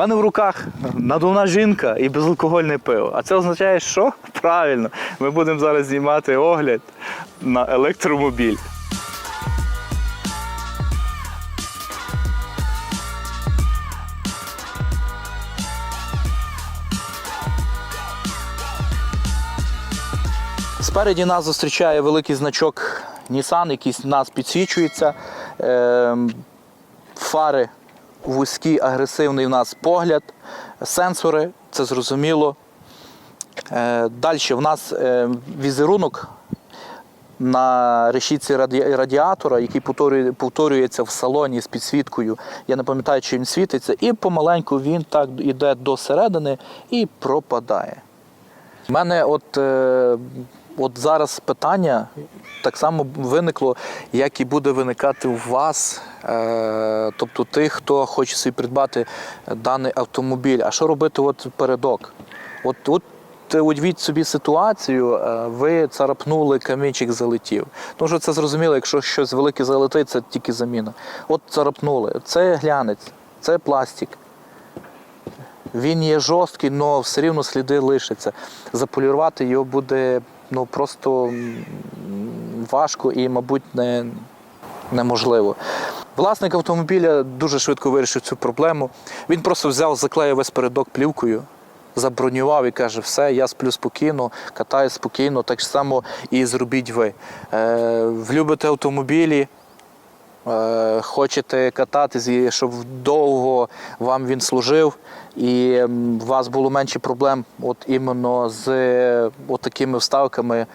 У мене в руках надувна жінка і безалкогольне пиво. А це означає, що? Правильно, ми будемо зараз знімати огляд на електромобіль. Спереді нас зустрічає великий значок Nissan, який нас підсвічується. Ем, Фари вузькі, агресивний у нас погляд, сенсори, це зрозуміло. Е, Далі в нас е, візерунок на решітці раді- радіатора, який повторює- повторюється в салоні з підсвіткою. Я не пам'ятаю, чи він світиться, і помаленьку він так іде до середини і пропадає. У мене от, е, от зараз питання так само виникло, як і буде виникати у вас, е, тобто тих, хто хоче собі придбати даний автомобіль. А що робити от передок? От, от уявіть собі ситуацію, е, ви царапнули, камінчик залетів. Тому що це зрозуміло, якщо щось велике залетить, це тільки заміна. От царапнули. Це глянець, це пластик. Він є жорсткий, але все рівно сліди лишаться. Заполірувати його буде ну, просто важко і, мабуть, не, неможливо. Власник автомобіля дуже швидко вирішив цю проблему. Він просто взяв, заклеїв весь передок плівкою, забронював і каже, все, я сплю спокійно, катаю спокійно, так само і зробіть ви. Е, влюбите автомобілі, хочете кататись, щоб довго вам він служив, і у вас було менше проблем от іменно з е, от такими вставками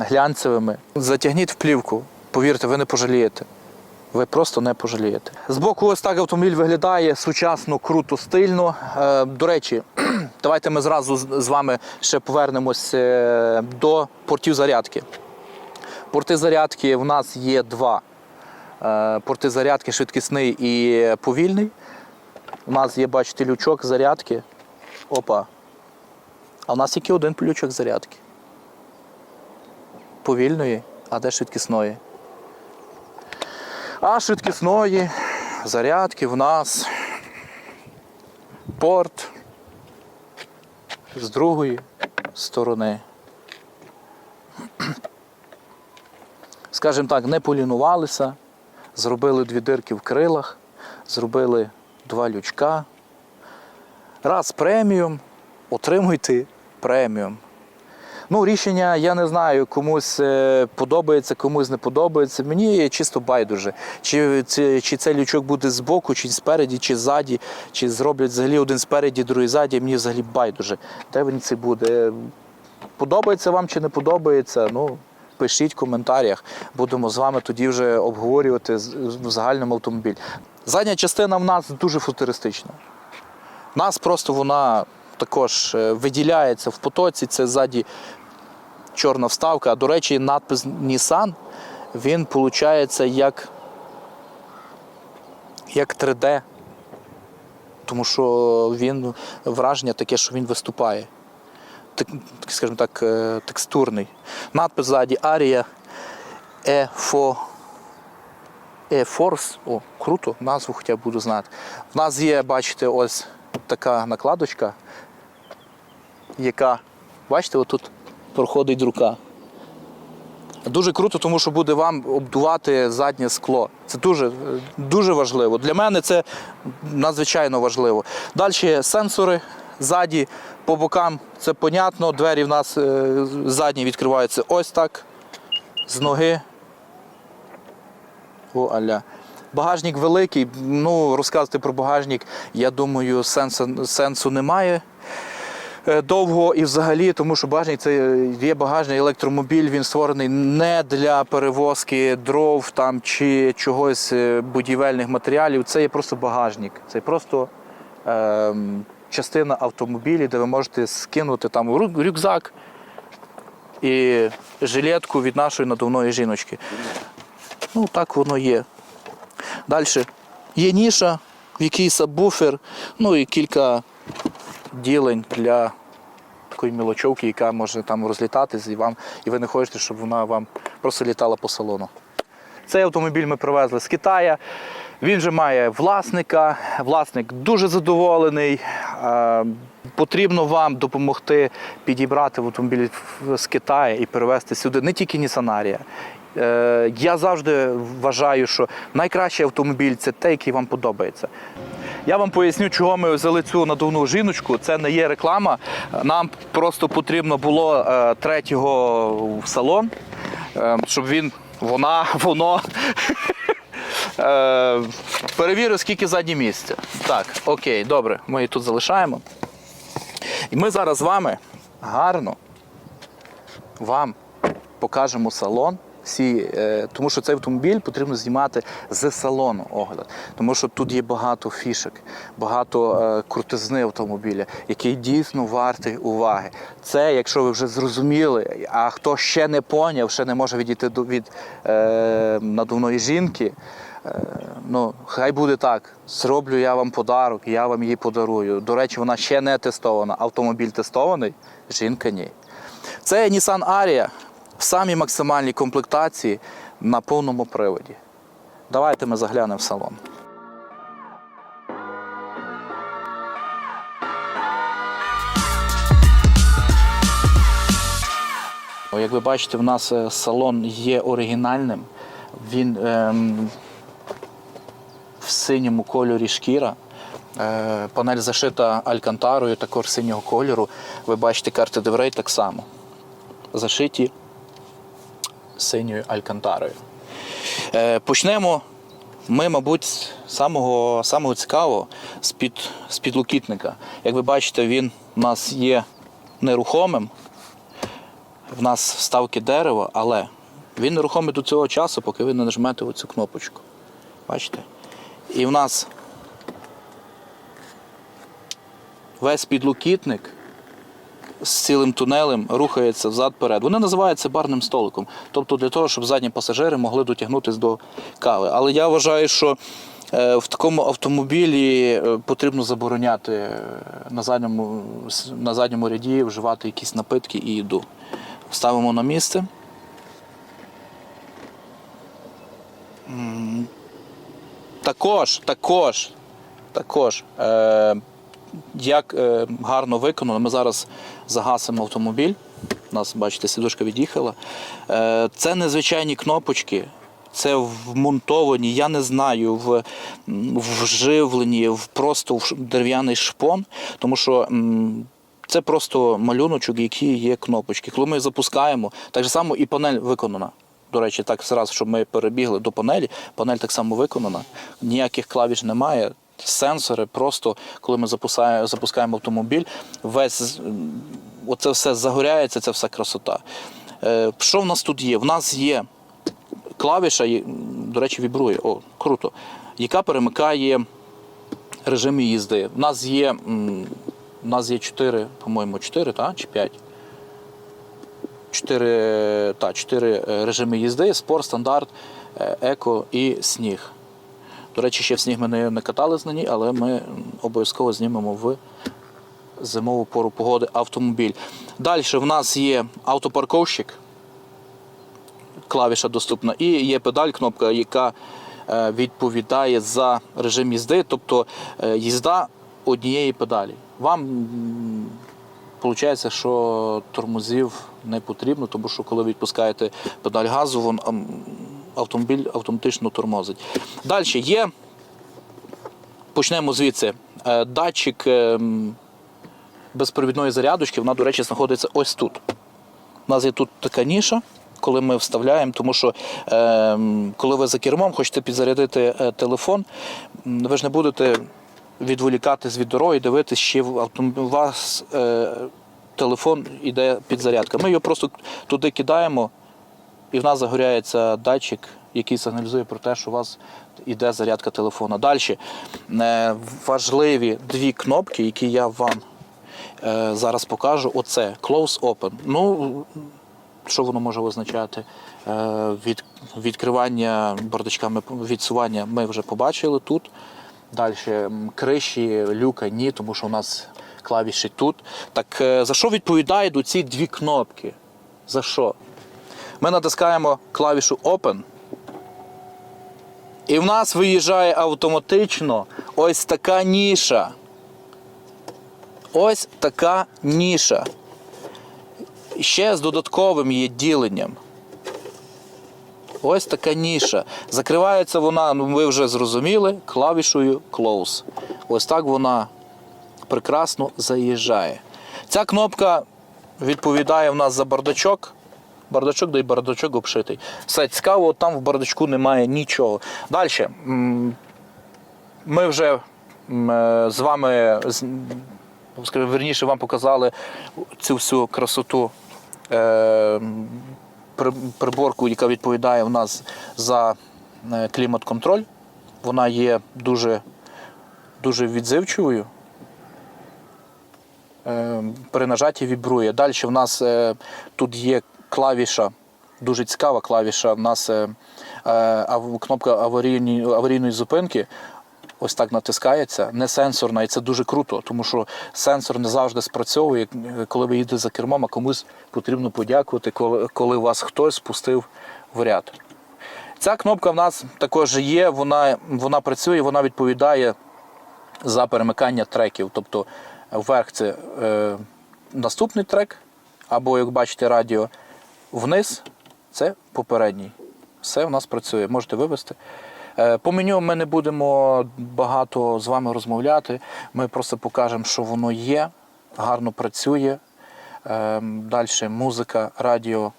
глянцевими. Затягніть в плівку, повірте, ви не пожалієте. Ви просто не пожалієте. Збоку ось так автомобіль виглядає сучасно, круто, стильно. Е, До речі, давайте ми зразу з вами ще повернемось е, до портів зарядки. Порти зарядки в нас є два. Е, Порти зарядки швидкісний і повільний. У нас є, бачите, лючок зарядки. Опа. А у нас тільки один лючок зарядки. Повільної, а де швидкісної? А швидкісної зарядки в нас порт з другої сторони. Скажімо так, не полінувалися, зробили дві дирки в крилах, зробили два лючка. Раз преміум, отримуйте преміум. Ну, рішення я не знаю, комусь е, подобається, комусь не подобається. Мені чисто байдуже. Чи, це- чи цей лючок буде збоку, чи спереді, чи ззаді, чи зроблять взагалі один спереді, другий ззаді, мені взагалі байдуже. Де він це буде? Подобається вам чи не подобається? Ну, пишіть в коментарях. Будемо з вами тоді вже обговорювати в загальному автомобіль. Задня частина в нас дуже футуристична. Нас просто вона також е, виділяється в потоці. Це ззаді чорна вставка. А до речі, надпис Nissan, він виходить як, як 3D. Тому що він враження таке, що він виступає. Скажімо так, е, текстурний. Надпис ззаді Арія E4 E-Force. О, круто, назву хоча б буду знати. В нас є, бачите, ось така накладочка, яка, бачите, отут проходить рука. Дуже круто, тому що буде вам обдувати заднє скло. Це дуже, дуже важливо. Для мене це надзвичайно важливо. Далі сенсори ззаді, по бокам це понятно. Двері в нас е, задні відкриваються ось так, з ноги. О, аля. Багажник великий. Ну, розказувати про багажник, я думаю, сенсу, сенсу немає. Е, Довго і взагалі, тому що багажник це є багажний електромобіль, він створений не для перевозки дров там, чи чогось е, будівельних матеріалів. Це є просто багажник. Це просто ем, частина автомобілі, де ви можете скинути там рюкзак і жилетку від нашої надувної жіночки. Ну, так воно є. Далі є ніша, в якій сабвуфер, ну і кілька ділень для такої мілочовки, яка може там розлітатись, і вам, і ви не хочете, щоб вона вам просто літала по салону. Цей автомобіль ми привезли з Китаю. Він вже має власника, власник дуже задоволений. Е, Потрібно вам допомогти підібрати автомобіль з Китаю і перевезти сюди не тільки Нісанарія. Е, Я завжди вважаю, що найкращий автомобіль це той, який вам подобається. Я вам поясню, чого ми взяли цю надувну жіночку. Це не є реклама. Нам просто потрібно було е, третього в салон, щоб він, вона, воно е, перевірив, скільки заднє місця. Так, окей, добре, ми її тут залишаємо. І ми зараз з вами гарно вам покажемо салон. Всі, е, тому що цей автомобіль потрібно знімати з салону огляд. Тому що тут є багато фішок, багато е, крутизни автомобіля, який дійсно вартий уваги. Це, якщо ви вже зрозуміли, а хто ще не поняв, ще не може відійти до- від е, надувної жінки. Е, Ну, хай буде так. Зроблю я вам подарок, я вам її подарую. До речі, вона ще не тестована. Автомобіль тестований, жінка ні. Це Nissan Aria в самій максимальній комплектації на повному приводі. Давайте ми заглянемо в салон. Як ви бачите, в нас е, салон є оригінальним. Він ем, в синьому кольорі шкіра. Е, Панель зашита алькантарою, також синього кольору. Ви бачите карти дверей так само. Зашиті синьою алькантарою. Е, Почнемо ми, мабуть, з самого, самого цікавого з під, з підлокітника. Як ви бачите, він у нас є нерухомим. В нас вставки дерева, але він нерухомий до цього часу, поки ви не нажмете оцю кнопочку. Бачите? І в нас весь підлокітник з цілим тунелем рухається взад-перед. Вони називаються барним столиком. Тобто для того, щоб задні пасажири могли дотягнутися до кави. Але я вважаю, що е, в такому автомобілі е, потрібно забороняти е, на задньому, на задньому ряді вживати якісь напитки і їду. Ставимо на місце. Також, також, також, е, як е, гарно виконано, ми зараз загасимо автомобіль. У нас, бачите, сідушка від'їхала. Е, це незвичайні кнопочки. Це вмонтовані, я не знаю, в, вживлені в просто в дерев'яний шпон, тому що це просто малюночок, які є кнопочки. Коли ми запускаємо, так само і панель виконана. До речі, так зразу, щоб ми перебігли до панелі. Панель так само виконана. Ніяких клавіш немає. Сенсори, просто коли ми запускаємо, запускаємо автомобіль, весь оце все загоряється, це все красота. Е, Що в нас тут є? В нас є клавіша, до речі, вібрує. О, круто. Яка перемикає режими їзди. В нас є, в нас є 4, по-моєму, 4, та, чи 5? 4, та, 4 е, режими їзди: спорт, стандарт, е, еко і сніг. До речі, ще в сніг ми не, катались на ній, але ми обов'язково знімемо в зимову пору погоди автомобіль. Далі в нас є автопарковщик, клавіша доступна, і є педаль, кнопка, яка е, відповідає за режим їзди, тобто їзда однієї педалі. Вам виходить, що тормозів не потрібно, тому що коли відпускаєте педаль газу, вон, автомобіль автоматично тормозить. Далі є, почнемо звідси, Е, датчик ем, безпровідної зарядочки, вона, до речі, знаходиться ось тут. У нас є тут така ніша, коли ми вставляємо, тому що е, коли ви за кермом хочете підзарядити е, телефон, ви ж не будете відволікатись від дороги, дивитись, чи у вас е, телефон іде підзарядка. Ми його просто туди кидаємо, і в нас загоряється датчик, який сигналізує про те, що у вас іде зарядка телефона. Далі е, важливі дві кнопки, які я вам е, зараз покажу. Оце Close Open. Ну, що воно може означати? Е, від, відкривання бардачками, відсування ми вже побачили тут. Далі криші, люка ні, тому що у нас клавіші тут. Так е, за що відповідають у ці дві кнопки? За що? Ми натискаємо клавішу Open. І в нас виїжджає автоматично ось така ніша. Ось така ніша. Ще з додатковим є діленням. Ось така ніша. Закривається вона, ну ви вже зрозуміли, клавішою Close. Ось так вона прекрасно заїжджає. Ця кнопка відповідає в нас за бардачок. Бардачок, да й бардачок обшитий. Все цікаво, там в бардачку немає нічого. Далі. Ми вже е, з вами, верніше, вам показали цю всю красоту е, приборку, яка відповідає в нас за е, клімат-контроль. Вона є дуже, дуже відзивчивою. Е, При нажатті вібрує. Далі в нас е, тут є клавіша, дуже цікава клавіша. В нас кнопка аварійної, аварійної зупинки. Ось так натискається, не сенсорна, і це дуже круто, тому що сенсор не завжди спрацьовує, коли ви їдете за кермом, а комусь потрібно подякувати, коли вас хтось спустив в ряд. Ця кнопка в нас також є, вона, вона працює, вона відповідає за перемикання треків. Тобто вверх це е, наступний трек, або, як бачите, радіо, вниз це попередній. Все в нас працює, можете вивести. Е, По меню ми не будемо багато з вами розмовляти. Ми просто покажемо, що воно є, гарно працює. Далі музика, радіо,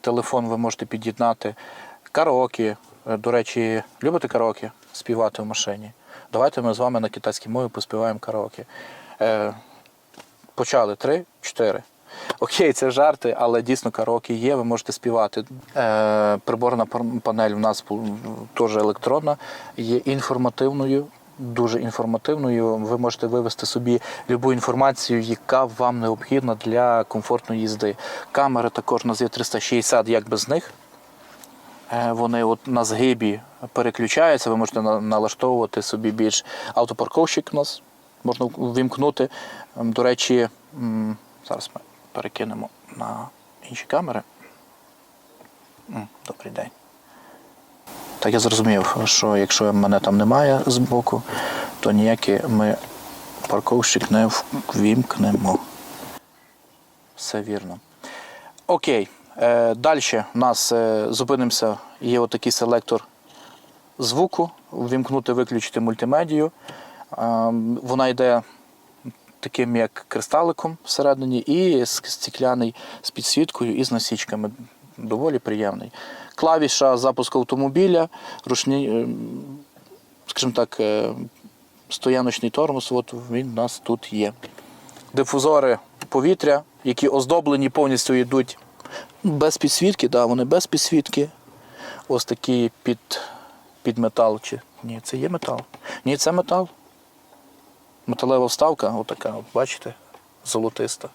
телефон ви можете під'єднати. Караоке. Е, До речі, любите караоке? Співати в машині. Давайте ми з вами на китайській мові поспіваємо караоке. Е, почали три, чотири. Окей, це жарти, але дійсно караоке є, ви можете співати. Е, приборна панель в нас теж електронна, є інформативною, дуже інформативною. Ви можете вивести собі любу інформацію, яка вам необхідна для комфортної їзди. Камери також у нас є 360, як без них. Е, Вони от на згибі переключаються, ви можете на- налаштовувати собі більш автопарковщик у нас можна ввімкнути. Ем, До речі, зараз ми перекинемо на інші камери. Добрий день. Так я зрозумів, що якщо мене там немає збоку, то ніякий ми парковщик не ввімкнемо. Все вірно. Окей. Е, Далі у нас е, зупинимося. Є отакий селектор звуку. Ввімкнути, виключити мультимедію. Е, Вона йде таким як кристаликом всередині, і с- стікляний з підсвіткою і з насічками. Доволі приємний. Клавіша запуску автомобіля, ручний, е, скажімо так, е, стояночний тормоз, от він у нас тут є. Дифузори повітря, які оздоблені повністю йдуть без підсвітки, да, вони без підсвітки. Ось такі під, під метал. Чи... Ні, це є метал. Ні, це метал. Металева вставка, отака, от бачите, золотиста.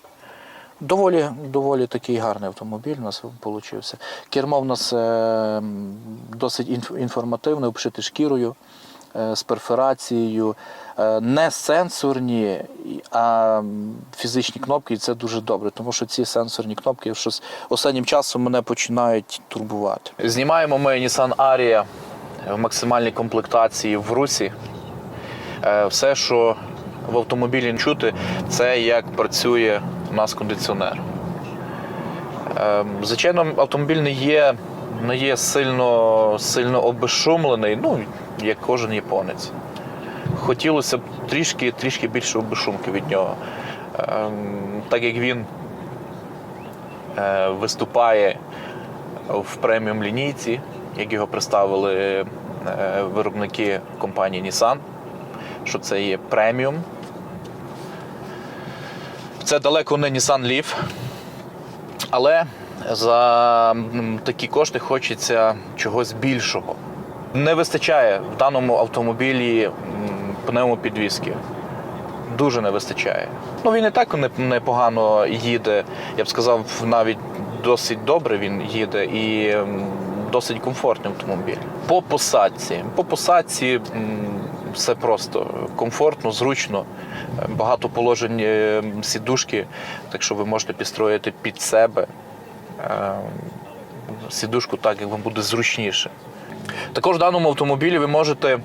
Доволі, доволі такий гарний автомобіль у нас вийшов. Кермо в нас е, досить інформативне, обшите шкірою, е, з перфорацією, е, не сенсорні, а фізичні кнопки, і це дуже добре, тому що ці сенсорні кнопки щось останнім часом мене починають турбувати. Знімаємо ми Nissan Aria в максимальній комплектації в русі. Все, що в автомобілі чути, це як працює у нас кондиціонер. Е, Звичайно, автомобіль не є, не є сильно, сильно обезшумлений, ну, як кожен японець. Хотілося б трішки, трішки більше обезшумки від нього. Е, Так як він е, виступає в преміум лінійці, як його представили е, виробники компанії Nissan, що це є преміум. Це далеко не Nissan Leaf, але за такі кошти хочеться чогось більшого. Не вистачає в даному автомобілі пневмопідвіски. Дуже не вистачає. Ну він і так непогано їде. Я б сказав, навіть досить добре він їде і досить комфортний автомобіль. По посадці. По посадці все просто комфортно, зручно, багато положень е, сідушки, так що ви можете підстроїти під себе е, сідушку так, як вам буде зручніше. Також в даному автомобілі ви можете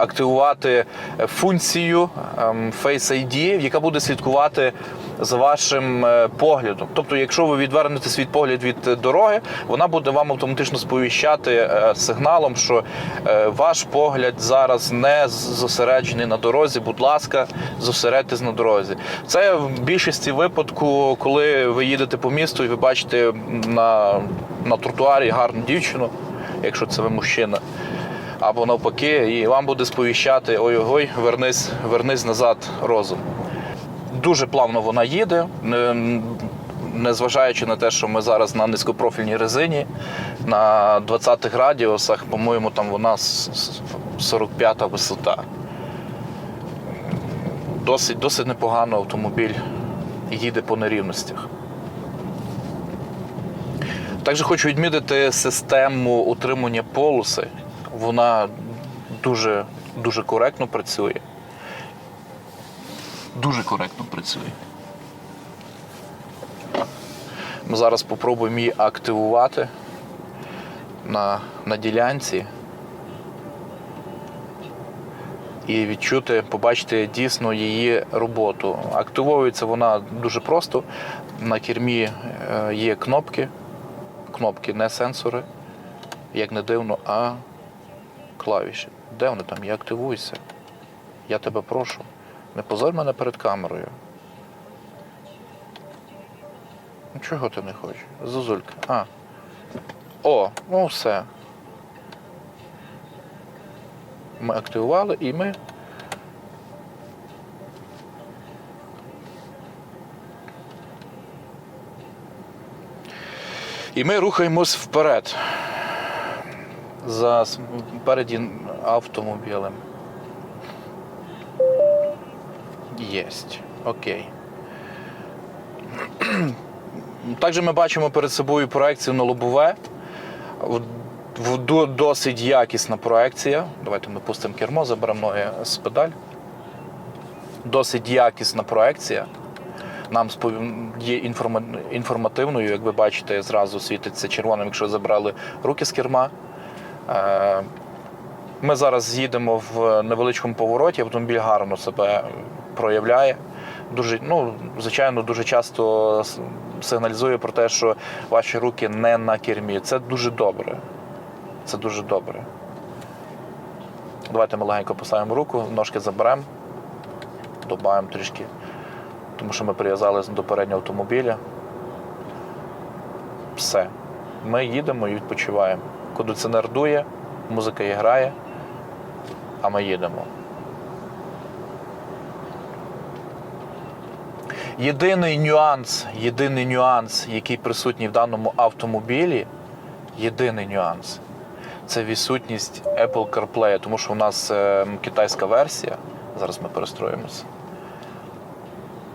активувати е, функцію ем, Face ID, яка буде слідкувати за вашим е, поглядом. Тобто, якщо ви відвернете свій погляд від дороги, вона буде вам автоматично сповіщати е, сигналом, що ваш погляд зараз не зосереджений на дорозі. Будь ласка, зосередьтесь на дорозі. Це в більшості випадку, коли ви їдете по місту і ви бачите на, на тротуарі гарну дівчину, якщо це ви мужчина. Або навпаки, і вам буде сповіщати ой-ой, вернись, вернись назад розум. Дуже плавно вона їде, незважаючи на те, що ми зараз на низькопрофільній резині, на 20-х радіусах, по-моєму, там вона с- с- 45-та висота. Досить, досить непогано автомобіль їде по нерівностях. Також хочу відмітити систему утримання полоси. Вона дуже, дуже коректно працює. Дуже коректно працює. Ми зараз спробуємо її активувати на, на ділянці і відчути, побачити дійсно її роботу. Активовується вона дуже просто. На кермі е, є кнопки, кнопки, не сенсори, як не дивно, а клавіші. Де вони там? Я активуюся. Я тебе прошу. Не позорь мене перед камерою. Ну чого ти не хочеш? Зозулька. А. О, ну все. Ми активували і ми. І ми рухаємось вперед. За переді автомобілем. Єсть. Окей. Також ми бачимо перед собою проекцію на лобове. Досить якісна проекція. Давайте ми пустимо кермо, заберемо з педаль. Досить якісна проекція. Нам є інформативною, як ви бачите, зразу світиться червоним, якщо забрали руки з керма. Е, Ми зараз їдемо в невеличкому повороті, автомобіль гарно себе проявляє. Дуже, ну, звичайно, дуже часто сигналізує про те, що ваші руки не на кермі. Це дуже добре. Це дуже добре. Давайте ми легенько поставимо руку, ножки заберемо, добавимо трішки, тому що ми прив'язалися до переднього автомобіля. Все. Ми їдемо і відпочиваємо. Кондиціонер дує, музика грає, а ми їдемо. Єдиний нюанс, єдиний нюанс, який присутній в даному автомобілі, єдиний нюанс це відсутність Apple CarPlay, тому що у нас е, китайська версія. Зараз ми перестроїмося.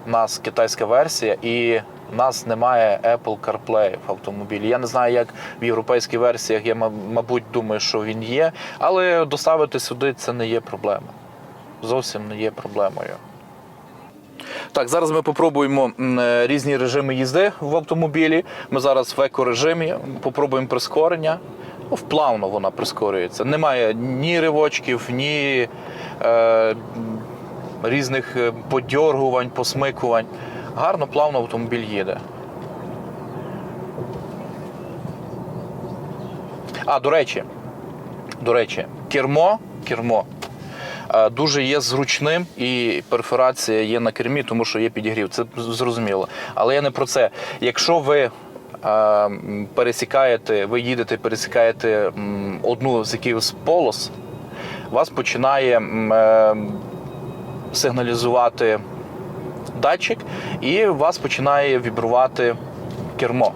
У нас китайська версія і у нас немає Apple CarPlay в автомобілі. Я не знаю, як в європейських версіях, я, мабуть, думаю, що він є, але доставити сюди це не є проблема. Зовсім не є проблемою. Так, зараз ми попробуємо е, різні режими їзди в автомобілі. Ми зараз в екорежимі, попробуємо прискорення. Ну, вплавно вона прискорюється. Немає ні ривочків, ні е, різних е, подьоргувань, посмикувань. Гарно, плавно автомобіль їде. А, до речі, до речі, кермо, кермо е, дуже є зручним і перфорація є на кермі, тому що є підігрів. Це зрозуміло. Але я не про це. Якщо ви е, пересікаєте, ви їдете, пересікаєте одну з якихось полос, вас починає е, сигналізувати датчик, і у вас починає вібрувати кермо.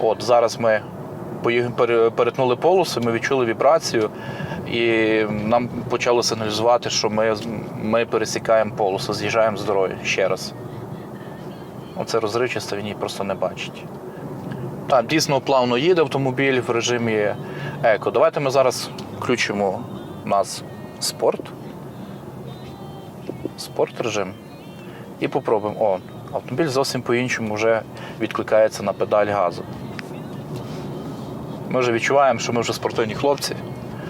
От зараз ми перетнули полосу, ми відчули вібрацію, і нам почало сигналізувати, що ми, ми пересікаємо полосу, з'їжджаємо з дороги ще раз. Оце розривчасто, він її просто не бачить. Так, дійсно плавно їде автомобіль в режимі еко. Давайте ми зараз включимо у нас спорт. Спорт режим. І попробуємо. О, автомобіль зовсім по-іншому вже відкликається на педаль газу. Ми вже відчуваємо, що ми вже спортивні хлопці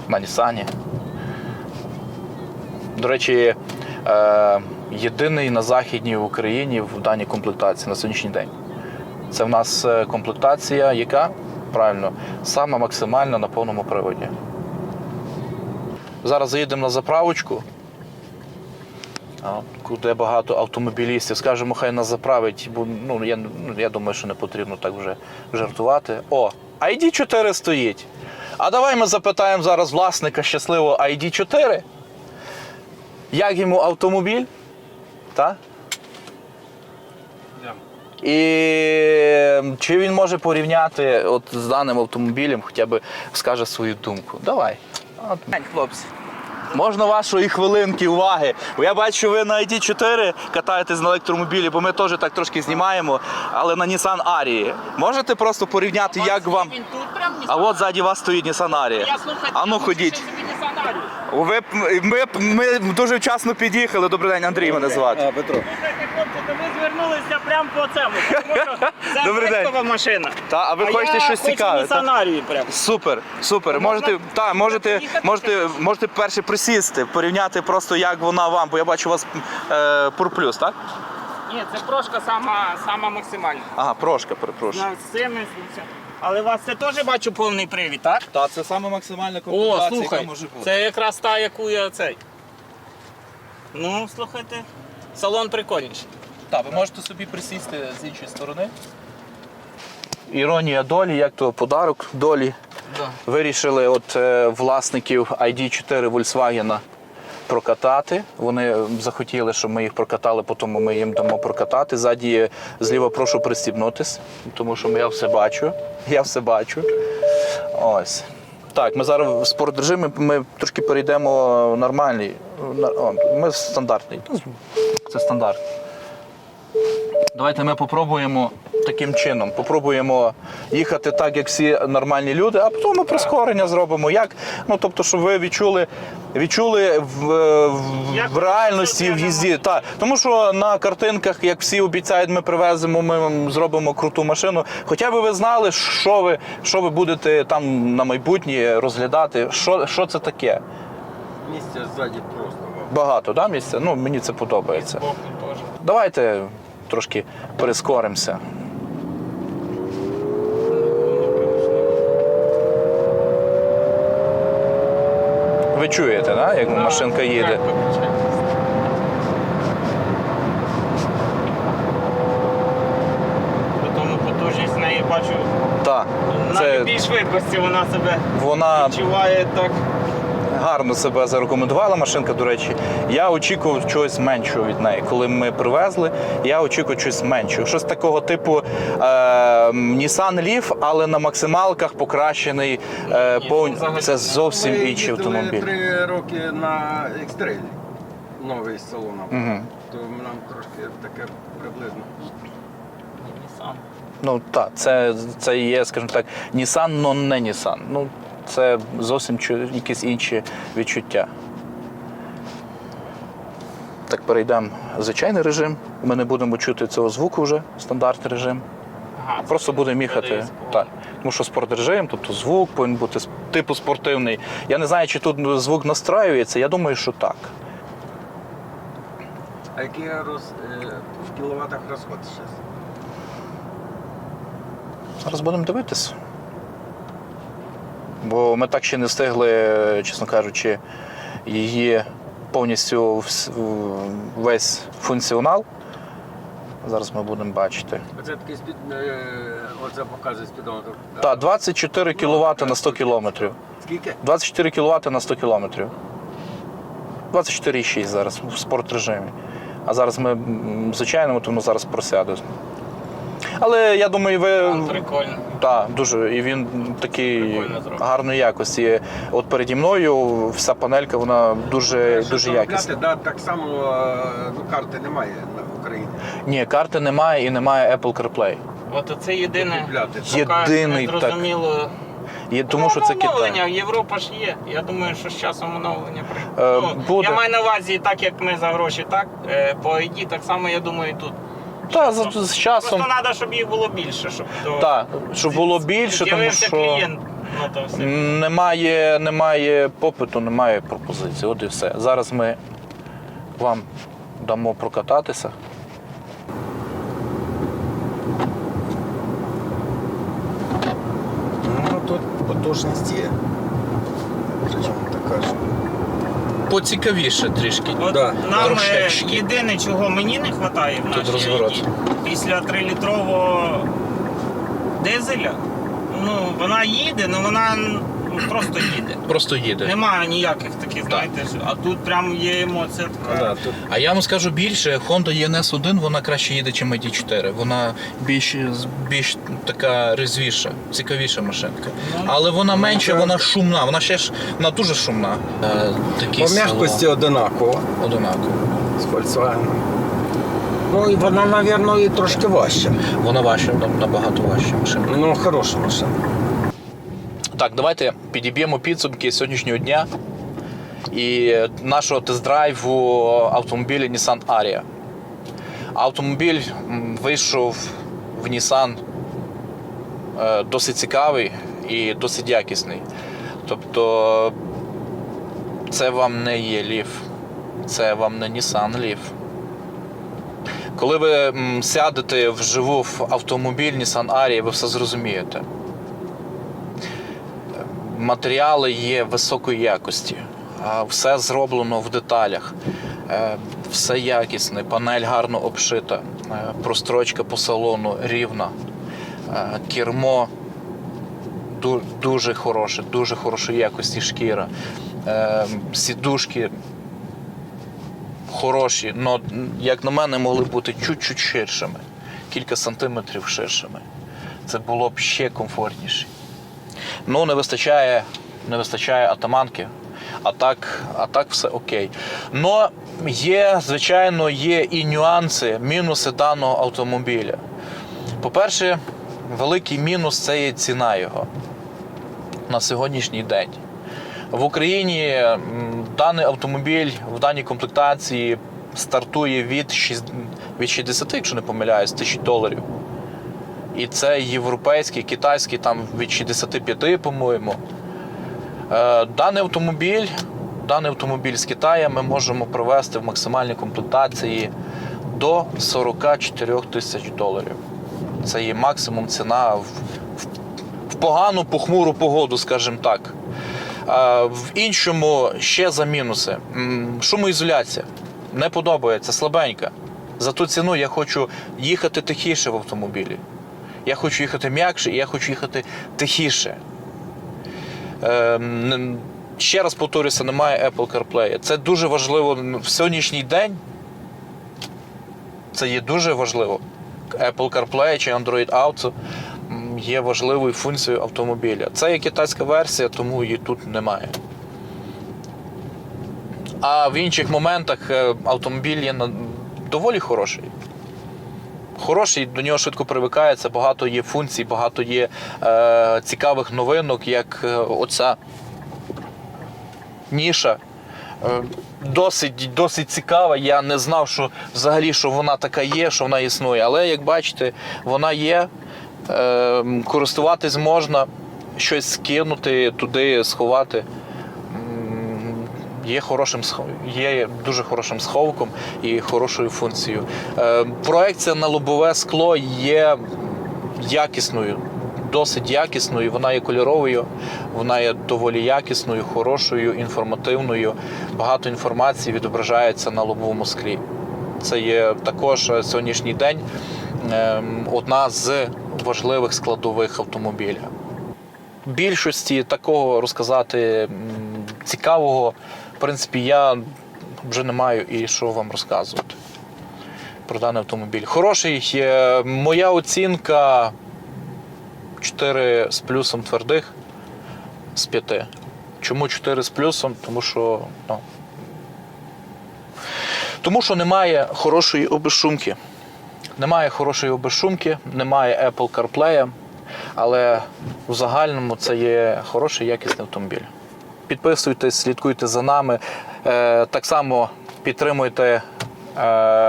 на Нісані. До речі, е, єдиний на Західній Україні в даній комплектації на сьогоднішній день. Це в нас е, комплектація, яка правильно, сама максимальна на повному приводі. Зараз заїдемо на заправочку, куди багато автомобілістів. Скажемо, хай нас заправить, бо ну, я, ну, я думаю, що не потрібно так вже жартувати. О, ID4 стоїть. А давай ми запитаємо зараз власника щасливого ID4. Як йому автомобіль? Так? І чи він може порівняти от з даним автомобілем, хоча б скаже свою думку. Давай. От, хлопці. Можна вашої хвилинки уваги. Бо я бачу, ви на ID4 катаєтесь на електромобілі, бо ми теж так трошки знімаємо, але на Nissan Арії. Можете просто порівняти, як вам. Він тут прям не А от ззаді вас стоїть Nissan Арія. А ну ходіть. Ви, ми, ми дуже вчасно під'їхали. Добрий день, Андрій мене звати. Петро. Звернулися прямо по цьому. Тому що це Добрий день. машина. Та, а ви хочете я щось хочу цікаве? та? Нісанарію прямо. Супер, супер. Можна- Можете, та, можете, можете, можете перше присісти, порівняти просто, як вона вам, бо я бачу у вас е, Пурплюс, так? Ні, це прошка сама, сама максимальна. Ага, прошка, перепрошую. На. Але у вас це теж бачу повний привід, так? Так, це саме максимальна О, слухай, це якраз та, яку я цей. Ну, слухайте, салон прикольніший. Так, ви можете собі присісти з іншої сторони. Іронія долі, як то подарок долі. Да. Вирішили от е, власників ID4 Volkswagen прокатати. Вони захотіли, щоб ми їх прокатали, потім ми їм дамо прокатати. Ззаді зліва прошу пристібнутись, тому що я все бачу. Я все бачу. Ось. Так, ми зараз в спортрежимі ми трошки перейдемо нормальний. Ми стандартний. Це стандарт. Давайте ми попробуємо таким чином. Попробуємо їхати так, як всі нормальні люди, а потім ми прискорення зробимо. Як? Ну, тобто, щоб ви відчули, відчули в, в, в реальності в їзді. Так. Тому що на картинках, як всі обіцяють, ми привеземо, ми зробимо круту машину. Хоча б ви знали, що ви, що ви будете там на майбутнє розглядати, що, що це таке. Місця ззаді просто. Багато, да, місця? Ну, мені це подобається. Давайте трошки прискоримося. Ви чуєте, да, як машинка їде? Тому потужність неї бачу. Так. На Це любій швидкості вона себе вона відчуває так. Гарно себе зарекомендувала машинка, до речі. Я очікував чогось меншого від неї. Коли ми привезли, я очікував чогось меншого. Щось такого типу е, Nissan Leaf, але на максималках покращений. Е, Ні. Це зовсім Ми інший автомобіль. три роки на екстрелі. Новий з салоном. Мгм. То нам трошки таке приблизно. Nissan. Ну так, це, це є, скажімо так, Nissan, но не Nissan. Ну, це зовсім якісь інші відчуття. Так, перейдемо в звичайний режим. Ми не будемо чути цього звуку вже, стандартний режим. Ага, Просто будемо їхати. Так. Тому що спортрежим, тобто звук повинен бути типу спортивний. Я не знаю, чи тут звук настраюється, я думаю, що так. А який роз, е, в кіловатах розход зараз? Зараз будемо дивитися. Бо ми так ще не встигли, чесно кажучи, її повністю весь функціонал. Зараз ми будемо бачити. Оце такий спід, е, оце показує спідометр. Так, 24 кВт на 100 км. Скільки? 24 кВт на 100 км. 24,6 зараз в спортрежимі. А зараз ми звичайному, тому зараз просяде. Але я думаю, ви. Прикольно. Так, дуже. І він такий гарної якості. От переді мною вся панелька, вона дуже, дуже заробляти, якісна. Да, так само е, ну, карти немає на Україні. Ні, карти немає і немає Apple CarPlay. От це єдине. Єдиний, так. Зрозуміло. І тому що це оновлення, Китай. Європа ж є. Я думаю, що з часом оновлення прийде. Е, ну, буде. Я маю на увазі, так як ми за гроші, так е, по ID, так само я думаю, і тут. Та з, з часом. Просто треба, щоб їх було більше, щоб то Так, щоб було більше, тому з'явився що. клієнт. Ну то все. Немає, немає попиту, немає пропозиції. От і все. Зараз ми вам дамо прокататися. Ну тут потужність є. Причому така ж. Поцікавіше трішки. От Да, нам е, єдине, чого мені не вистачає в Тут нашій розворот. Після 3-літрового дизеля, ну вона їде, але вона ну, просто їде. Просто їде. Немає ніяких таких, знаєте, а тут прям є емоція така. Да, тут А я вам скажу більше, Honda ENS 1 вона краще їде, ніж ID 4. Вона більш, більш така резвіша, цікавіша машинка. Але вона менша, так. вона шумна. Вона ще ж вона дуже шумна. Е, такі по м'якості одинаково одинаково. з Volkswagen. Ну і вона, мабуть, і трошки важча. Вона важча, набагато важча машинка. Ну, хороша машина. Так, давайте підіб'ємо підсумки сьогоднішнього дня і нашого тест-драйву автомобіля Nissan Aria. Автомобіль вийшов в Nissan е, досить цікавий і досить якісний. Тобто це вам не є Leaf, це вам не Nissan Leaf. Коли ви сядете вживу в автомобіль Nissan Aria, ви все зрозумієте матеріали є високої якості, все зроблено в деталях, Е, все якісне, панель гарно обшита, е, прострочка по салону рівна, Е, кермо дуже хороше, дуже хорошої якості шкіра, сідушки хороші, але, як на мене, могли бути чуть-чуть ширшими, кілька сантиметрів ширшими. Це було б ще комфортніше. Ну, не вистачає, не вистачає атаманки. А так, а так все окей. Но є, звичайно, є і нюанси, мінуси даного автомобіля. По-перше, великий мінус це є ціна його на сьогоднішній день. В Україні даний автомобіль в даній комплектації стартує від шість- від 60, якщо не помиляюсь, тисяч доларів. І це європейський, китайський там від 65, по-моєму. Е, Даний автомобіль, даний автомобіль з Китаю ми можемо привезти в максимальній комплектації до 44 тисяч доларів. Це є максимум ціна в, в, в погану похмуру погоду, скажімо так. Е, В іншому ще за мінуси. Шумоізоляція не подобається, слабенька. За ту ціну я хочу їхати тихіше в автомобілі. Я хочу їхати м'якше, і я хочу їхати тихіше. Е, ще раз повторюся, немає Apple CarPlay. Це дуже важливо в сьогоднішній день. Це є дуже важливо. Apple CarPlay чи Android Auto є важливою функцією автомобіля. Це є китайська версія, тому її тут немає. А в інших моментах е, автомобіль є доволі хороший. Хороший, до нього швидко привикається, багато є функцій, багато є е, цікавих новинок, як е, оця ніша. Е, Досить, досить цікава. Я не знав, що взагалі що вона така є, що вона існує. Але як бачите, вона є. Е, користуватись можна, щось скинути туди, сховати. Є хорошим є дуже хорошим сховком і хорошою функцією. Е, проекція на лобове скло є якісною, досить якісною. Вона є кольоровою, вона є доволі якісною, хорошою, інформативною. Багато інформації відображається на лобовому склі. Це є також е, сьогоднішній день ем, одна з важливих складових автомобіля. Більшості такого розказати цікавого, принципі, я вже не маю і що вам розказувати про даний автомобіль. Хороший, моя оцінка 4 з плюсом твердих з 5. Чому 4 з плюсом? Тому що, ну, тому що немає хорошої обезшумки. Немає хорошої обезшумки, немає Apple CarPlay, але в загальному це є хороший якісний автомобіль. Підписуйтесь, слідкуйте за нами. Е, Так само підтримуйте е,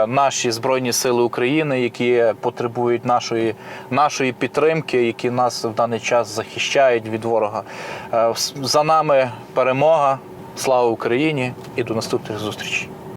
наші Збройні Сили України, які потребують нашої, нашої підтримки, які нас в даний час захищають від ворога. Е, За нами перемога. Слава Україні і до наступних зустрічей.